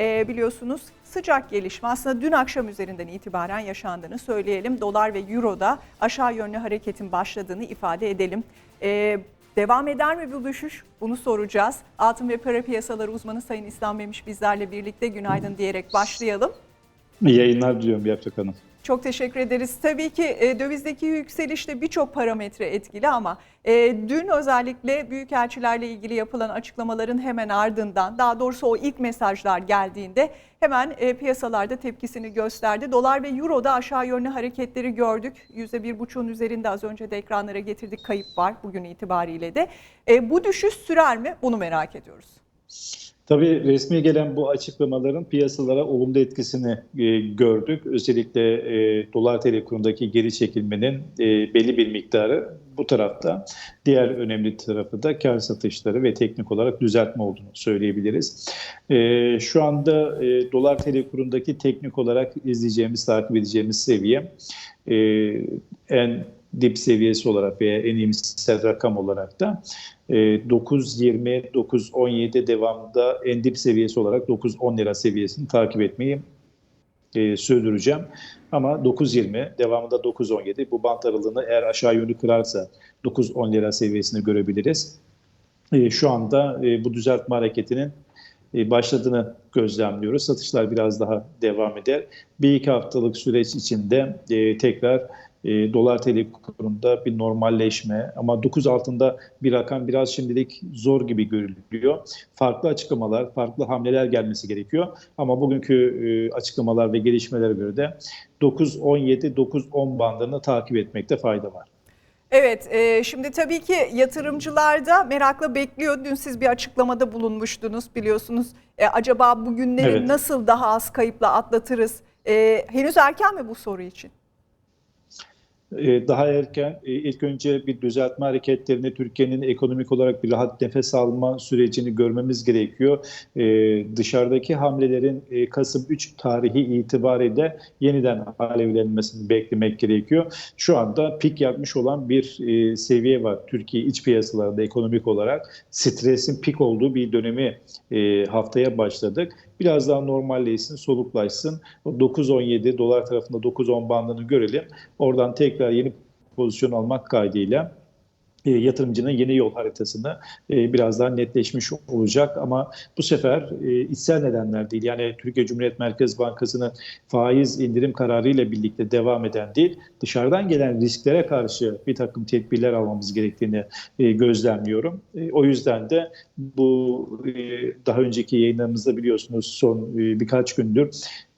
e, biliyorsunuz sıcak gelişme aslında dün akşam üzerinden itibaren yaşandığını söyleyelim. Dolar ve Euro'da aşağı yönlü hareketin başladığını ifade edelim. E, devam eder mi bu düşüş? Bunu soracağız. Altın ve para piyasaları uzmanı Sayın İslam Memiş bizlerle birlikte günaydın diyerek başlayalım. İyi yayınlar diliyorum Yaprak Hanım. Çok teşekkür ederiz. Tabii ki e, dövizdeki yükselişte birçok parametre etkili ama e, dün özellikle büyükelçilerle ilgili yapılan açıklamaların hemen ardından daha doğrusu o ilk mesajlar geldiğinde hemen e, piyasalarda tepkisini gösterdi. Dolar ve Euro'da aşağı yönlü hareketleri gördük. %1,5'un üzerinde az önce de ekranlara getirdik kayıp var bugün itibariyle de. E, bu düşüş sürer mi? Bunu merak ediyoruz. Tabii resmi gelen bu açıklamaların piyasalara olumlu etkisini e, gördük. Özellikle e, dolar TL kurundaki geri çekilmenin e, belli bir miktarı bu tarafta. Diğer önemli tarafı da kar satışları ve teknik olarak düzeltme olduğunu söyleyebiliriz. E, şu anda e, dolar TL kurundaki teknik olarak izleyeceğimiz, takip edeceğimiz seviye e, en dip seviyesi olarak veya en iyimser rakam olarak da 9.20, 9.17 devamında en dip seviyesi olarak 9.10 lira seviyesini takip etmeyi e, sürdüreceğim. Ama 9.20 devamında 9.17 bu bant aralığını eğer aşağı yönlü kırarsa 9.10 lira seviyesini görebiliriz. E, şu anda e, bu düzeltme hareketinin e, başladığını gözlemliyoruz. Satışlar biraz daha devam eder. Bir iki haftalık süreç içinde e, tekrar e, dolar TL kurunda bir normalleşme ama 9 altında bir rakam biraz şimdilik zor gibi görülüyor. Farklı açıklamalar, farklı hamleler gelmesi gerekiyor ama bugünkü e, açıklamalar ve gelişmelere göre de 9-17-9-10 bandını takip etmekte fayda var. Evet, e, şimdi tabii ki yatırımcılar da merakla bekliyor. Dün siz bir açıklamada bulunmuştunuz biliyorsunuz. E, acaba bugünleri Evet. nasıl daha az kayıpla atlatırız? E, henüz erken mi bu soru için? Ee, daha erken e, ilk önce bir düzeltme hareketlerini Türkiye'nin ekonomik olarak bir rahat nefes alma sürecini görmemiz gerekiyor. Ee, Dışarıdaki hamlelerin e, Kasım 3 tarihi itibariyle yeniden alevlenmesini beklemek gerekiyor. Şu anda pik yapmış olan bir e, seviye var Türkiye iç piyasalarında ekonomik olarak. Stresin pik olduğu bir dönemi haftaya başladık. Biraz daha normalleşsin, soluklaşsın. O 9-17 dolar tarafında 9-10 bandını görelim. Oradan tekrar yeni pozisyon almak kaydıyla yatırımcının yeni yol haritasını e, biraz daha netleşmiş olacak ama bu sefer e, içsel nedenler değil yani Türkiye Cumhuriyet Merkez Bankası'nın faiz indirim kararıyla birlikte devam eden değil dışarıdan gelen risklere karşı bir takım tedbirler almamız gerektiğini e, gözlemliyorum. E, o yüzden de bu e, daha önceki yayınlarımızda biliyorsunuz son e, birkaç gündür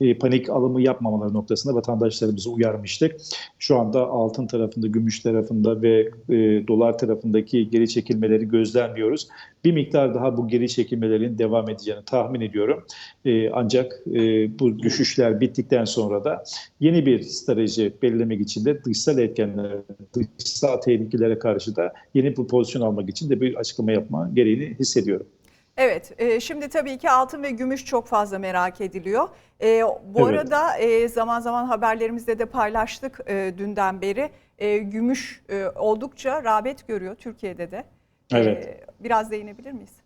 e, panik alımı yapmamaları noktasında vatandaşlarımızı uyarmıştık. Şu anda altın tarafında, gümüş tarafında ve e, dolar tarafındaki geri çekilmeleri gözlemliyoruz. Bir miktar daha bu geri çekilmelerin devam edeceğini tahmin ediyorum. E, ancak e, bu düşüşler bittikten sonra da yeni bir strateji belirlemek için de dışsal etkenler, dışsal tehlikelere karşı da yeni bir pozisyon almak için de bir açıklama yapma gereğini hissediyorum. Evet, e, şimdi tabii ki altın ve gümüş çok fazla merak ediliyor. E, bu Evet. arada e, zaman zaman haberlerimizde de paylaştık e, dünden beri. E, gümüş e, oldukça rağbet görüyor Türkiye'de de. E, Evet. biraz değinebilir miyiz?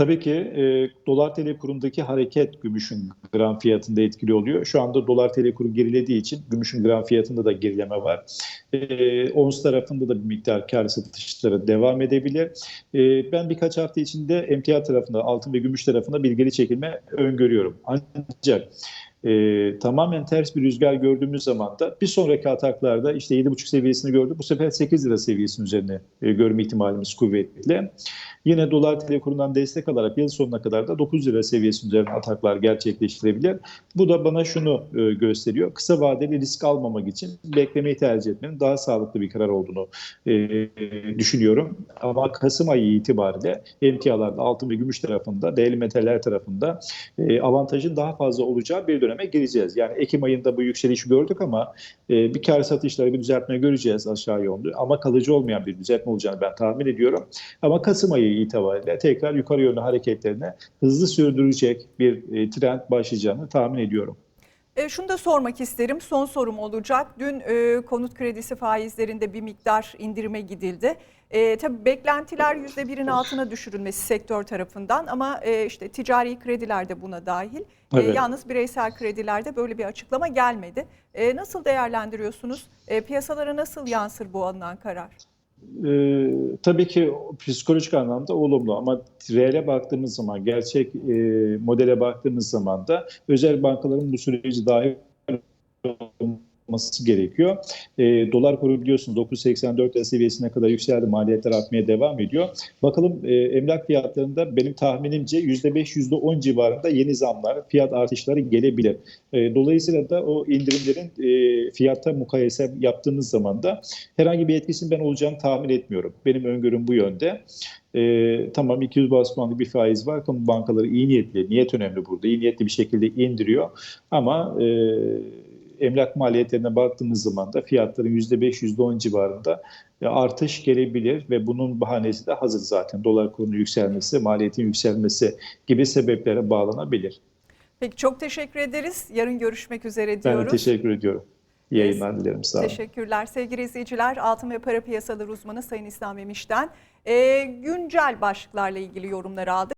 Tabii ki e, dolar TL kurundaki hareket gümüşün gram fiyatında etkili oluyor. Şu anda dolar TL kuru gerilediği için gümüşün gram fiyatında da gerileme var. E, ons tarafında da bir miktar kar satışları devam edebilir. E, ben birkaç hafta içinde emtia tarafında, altın ve gümüş tarafında bir geri çekilme öngörüyorum. Ancak e, tamamen ters bir rüzgar gördüğümüz zaman da bir sonraki ataklarda işte 7,5 seviyesini gördük. Bu sefer 8 lira seviyesinin üzerine e, görme ihtimalimiz kuvvetli. Yine dolar TL destek alarak yıl sonuna kadar da 9 lira seviyesi üzerine ataklar gerçekleştirebilir. Bu da bana şunu e, gösteriyor. Kısa vadeli risk almamak için beklemeyi tercih etmenin daha sağlıklı bir karar olduğunu e, düşünüyorum. Ama Kasım ayı itibariyle emtialarda altın ve gümüş tarafında, değerli metaller tarafında e, avantajın daha fazla olacağı bir döneme gireceğiz. Yani Ekim ayında bu yükselişi gördük ama e, bir kar satışları bir düzeltme göreceğiz aşağı yönlü. Ama kalıcı olmayan bir düzeltme olacağını ben tahmin ediyorum. Ama Kasım ayı itibariyle tekrar yukarı yönlü hareketlerine hızlı sürdürecek bir e, trend başlayacağını tahmin ediyorum. E, şunu da sormak isterim. Son sorum olacak. Dün e, konut kredisi faizlerinde bir miktar indirime gidildi. E, tabii beklentiler %1'in altına düşürülmesi sektör tarafından ama e, işte ticari krediler de buna dahil. E, Evet. yalnız bireysel kredilerde böyle bir açıklama gelmedi. E, nasıl değerlendiriyorsunuz? E, piyasalara nasıl yansır bu alınan karar? Ee, tabii ki psikolojik anlamda olumlu ama reale baktığımız zaman, gerçek e, modele baktığımız zaman da özel bankaların bu süreci dahil olması gerekiyor. E, dolar kuru biliyorsunuz 9.84 lira seviyesine kadar yükseldi. Maliyetler artmaya devam ediyor. Bakalım e, emlak fiyatlarında benim tahminimce %5, %10 civarında yeni zamlar, fiyat artışları gelebilir. E, dolayısıyla da o indirimlerin e, fiyatta mukayese yaptığımız zaman da herhangi bir etkisinin ben olacağını tahmin etmiyorum. Benim öngörüm bu yönde. E, tamam 200 bas puanlık bir faiz var. Kamu bankaları iyi niyetli, niyet önemli burada. İyi niyetli bir şekilde indiriyor. Ama e, emlak maliyetlerine baktığımız zaman da fiyatların %5, %10 civarında e, artış gelebilir ve bunun bahanesi de hazır zaten. Dolar kurunun yükselmesi, maliyetin yükselmesi gibi sebeplere bağlanabilir. Peki çok teşekkür ederiz. Yarın görüşmek üzere Ben diyoruz. de teşekkür ediyorum. İyi yayınlar dilerim. Sağ olun. Teşekkürler sevgili izleyiciler. Altın ve para piyasaları uzmanı Sayın İslam Memiş'ten e, güncel başlıklarla ilgili yorumları aldık.